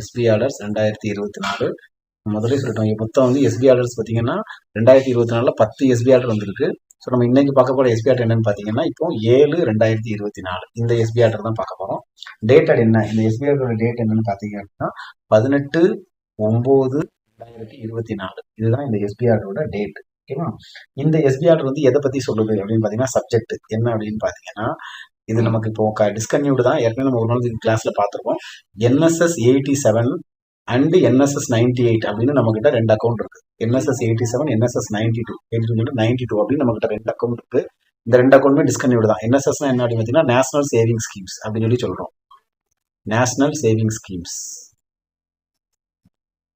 SP orders ரெண்டாயிரத்தி இருபத்தி நாலு. முதலே சொல்லிட்டோம். மொத்தம் வந்து எஸ்பி ஆர்டர்ஸ் பார்த்தீங்கன்னா ரெண்டாயிரத்தி இருபத்தி நாலில் பத்து எஸ்பி ஆர்டர் வந்திருக்கு. ஸோ நம்ம இன்னைக்கு பார்க்க போகிற எஸ்பி ஆர்டர் என்னன்னு பார்த்தீங்கன்னா இப்போ ஏழு ரெண்டாயிரத்தி இருபத்தி நாலு. இந்த எஸ்பி ஆர்டர் தான் பார்க்க போகிறோம் டேட் என்ன? இந்த எஸ்பி ஆர்டரோட டேட் என்னன்னு பார்த்தீங்க அப்படின்னா பதினெட்டு ஒம்பது ரெண்டாயிரத்தி இருபத்தி நாலு. இதுதான் இந்த எஸ்பி ஆர்டரோட டேட் ஓகேவா இந்த எஸ்பி ஆர்டர் வந்து எதை பற்றி சொல்லுது அப்படின்னு பார்த்தீங்கன்னா சப்ஜெக்ட் என்ன அப்படின்னு பார்த்தீங்கன்னா இது நமக்கு இப்போ டிஸ்கன்யூடு தான். ஏற்கனவே நம்ம ஒரு நாள் கிளாஸ்ல பார்த்துருக்கோம் NSS eighty seven and NSS ninety eight அப்படின்னு நம்ம கிட்ட ரெண்டு அக்கௌண்ட் இருக்கு. NSS eighty seven NSS ninety two eighty ninety two அப்படின்னு நம்ம கிட்ட ரெண்டு அக்கௌண்ட் இருக்கு. இந்த ரெண்டு அக்கௌண்ட்டுமே டிஸ்கன்யூடு தான். என்எஸ்எஸ் என்ன அப்படின்னு பார்த்தீங்கன்னா நேஷனல் சேவிங் ஸ்கீம்ஸ் அப்படின்னு சொல்லி சொல்றோம். நேஷனல் சேவிங் ஸ்கீம்ஸ்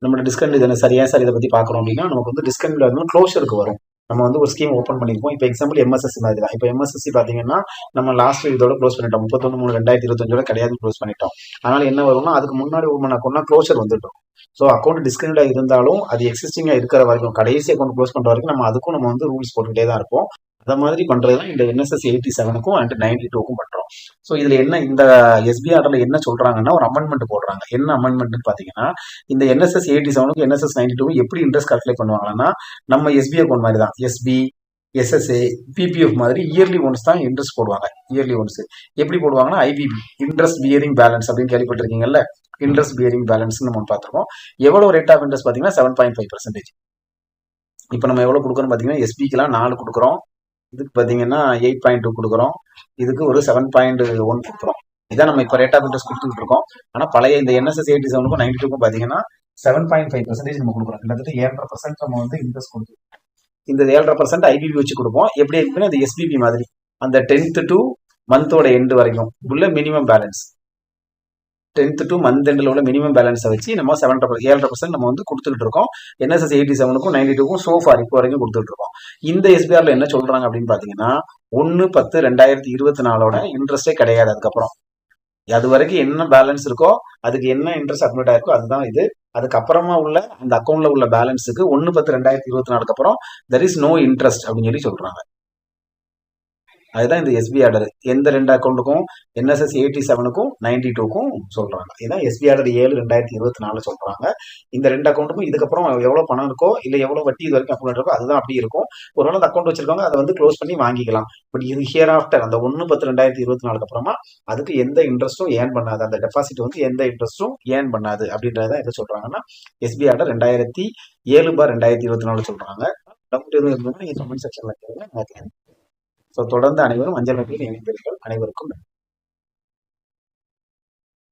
நம்மளோட டிஸ்கன்யூ இதை சரியா சார் இதை பத்தி பார்க்குறோம் அப்படின்னா நமக்கு வந்து டிஸ்கன்யூல வந்து க்ளோஷருக்கு வரும். நம்ம வந்து ஒரு ஸ்கீம் ஓப்பன் பண்ணியிருப்போம் இப்போ எக்ஸாம்பிள் எம்எஸ்எஸ்சி மாதிரி தான். இப்போ எம்எஸ்எஸ்சி பார்த்தீங்கன்னா நம்ம லாஸ்ட் இதோட க்ளோஸ் பண்ணிட்டோம். முப்பத்தொன்று மூணு ரெண்டாயிரத்தி இருபத்தஞ்சோட கிடையாது க்ளோஸ் பண்ணிட்டோம். அதனால் என்ன வரும்னா அதுக்கு முன்னாடி ஓப்பன் அக்கௌண்ட்னா க்ளோசர் வந்துட்டோம் ஸோ அக்கௌண்ட் டிஸ்கனெக்டாக இருந்தாலும் அது எக்ஸிஸ்டிங்காக இருக்கிற வரைக்கும் கடைசி அக்கௌண்ட் க்ளோஸ் பண்ணுற வரைக்கும் நம்ம அதுக்கும் நம்ம வந்து ரூல்ஸ் போட்டுக்கிட்டே தான் இருப்போம். அதை மாதிரி பண்றது தான் இந்த என்எஸ்எஸ் எயிட்டி செவனுக்கும் அண்ட் நைன்டி டூக்கும் பண்றோம். ஸோ இதுல என்ன இந்த எஸ்பிஆர்ல என்ன சொல்றாங்கன்னா ஒரு அமெண்ட்மெண்ட் போடுறாங்க. என்ன அமெண்ட்மெண்ட்னு பாத்தீங்கன்னா இந்த என்எஸ்எஸ் எயிட்டி செவனுக்கும் என்எஸ்எஸ் நைன்டி டூ எப்படி இன்ட்ரெஸ்ட் கால்குலேட் பண்ணுவாங்கன்னா நம்ம எஸ்பி அக்கௌண்ட் மாதிரி தான். எஸ்பி எஸ்எஸ்ஏ பிபிஎஃப் மாதிரி இயர்லி ஒன்ஸ் தான் இன்ட்ரெஸ்ட் போடுவாங்க. இயர்லி ஒன்ஸ் எப்படி போடுவாங்கன்னா ஐபிபி இன்ட்ரெஸ்ட் பியரிங் பேலன்ஸ் அப்படின்னு கேள்விப்பட்டிருக்கீங்கல்ல? இன்ட்ரெஸ்ட் பியரிங் பேலன்ஸ் நம்ம பார்த்துருக்கோம். எவ்வளோ ரேட் ஆஃப் இன்ட்ரெஸ்ட் பார்த்தீங்கன்னா செவன் பாயிண்ட் ஃபைவ் பர்சன்டேஜ் இப்போ நம்ம எவ்வளோ கொடுக்குறோம் பார்த்தீங்கன்னா எஸ்பிக்கெலாம் நாலு கொடுக்குறோம். இதுக்கு பார்த்தீங்கன்னா எயிட் பாயிண்ட் டூ கொடுக்குறோம். இதுக்கு ஒரு செவன் பாயிண்ட் ஒன் கொடுக்குறோம். இதான் நம்ம இப்போ ரேட் ஆஃப் இன்ட்ரெஸ்ட் கொடுத்துட்டு இருக்கோம். ஆனால் பழைய இந்த என்எஸ்எஸ் எயிட்டி செவனுக்கும் நைன்டி டூக்கும் பார்த்தீங்கன்னா செவன் பாயிண்ட் ஃபைவ் பர்சன்டேஜ் நம்ம கொடுக்குறோம். கிட்டத்தட்ட ஏழரை பர்சன்ட் நம்ம வந்து இன்ட்ரெஸ்ட் கொடுக்குறோம். இந்த ஏழரை பர்சன்ட் ஐபிபி வச்சு கொடுப்போம். எப்படி இருக்குன்னா அது எஸ்பிபி மாதிரி. அந்த டென்த்து டு மந்தோட எண்டு வரைக்கும். உள்ள minimum balance tenth to month எண்டில் உள்ள மினிமம் பேலன்ஸை வச்சு நம்ம செவன் ஏழரை பர்சன்ட் நம்ம வந்து கொடுத்துட்டு இருக்கோம். என்எஸ்எஸ் எயிட்டி செவனுக்கும் நைன்டி டூக்கும் சோஃபார் இப்போ வரைக்கும் கொடுத்துட்டு இருக்கோம். இந்த எஸ்பிஆர்ல என்ன சொல்றாங்க அப்படின்னு பாத்தீங்கன்னா ஒன்னு பத்து ரெண்டாயிரத்தி இருபத்தி நாலோட இன்ட்ரெஸ்டே கிடையாது அதுக்கப்புறம். அது வரைக்கும் என்ன பேலன்ஸ் இருக்கோ அதுக்கு என்ன இன்ட்ரெஸ்ட் அட்மிட் ஆயிருக்கோ அதுதான் இது. அதுக்கப்புறமா உள்ள அந்த அக்கௌண்ட்ல உள்ள பேலன்ஸுக்கு ஒன்னு பத்து ரெண்டாயிரத்தி இருபத்தி நாலுக்கு அப்புறம் தெர் இஸ் நோ இன்ட்ரெஸ்ட் அப்படின்னு சொல்லி சொல்றாங்க. அதுதான் இந்த எஸ்பி ஆர்டர் எந்த ரெண்டு அக்கௌண்ட்டுக்கும் என்எஸ்எஸ் எயிட்டி செவனுக்கும் நைன்டி டூக்கும் சொல்கிறாங்க இதுதான் எஸ்பி ஆர்டர் ஏழு ரெண்டாயிரத்தி இருபத்தி நாலு சொல்கிறாங்க இந்த ரெண்டு அக்கௌண்ட்டுக்கும் இதுக்கப்புறம் எவ்வளோ பணம் இருக்கோ இல்லை எவ்வளோ வட்டி இது வரைக்கும் அக்கௌண்ட் இருக்கோ அதுதான் அப்படி இருக்கும். ஒரு நாள் அக்கௌண்ட் வச்சிருக்காங்க அதை வந்து க்ளோஸ் பண்ணி வாங்கிக்கலாம். பட் இது ஹியர் ஆஃப்டர் அந்த ஒன்று பத்து ரெண்டாயிரத்தி இருபத்தி நாலுக்கு அப்புறமா அதுக்கு எந்த இன்ட்ரெஸ்ட்டும் ஏன் பண்ணாது. அந்த டெபாசிட் வந்து எந்த இன்ட்ரெஸ்ட்டும் ஏன் பண்ணாது அப்படின்றத எதை சொல்கிறாங்கன்னா எஸ்பி ஆர்டர் ரெண்டாயிரத்தி ஏழு பார் ரெண்டாயிரத்தி இருபத்தி நாலு சொல்கிறாங்க டவுட் எதுவும் இருந்ததுன்னா நீங்கள் கமெண்ட் செக்ஷன்ல கேளுங்க. ஸோ தொடர்ந்து அனைவரும் அஞ்சல் வகையில் இணைந்தீர்கள் அனைவருக்கும் நன்றி.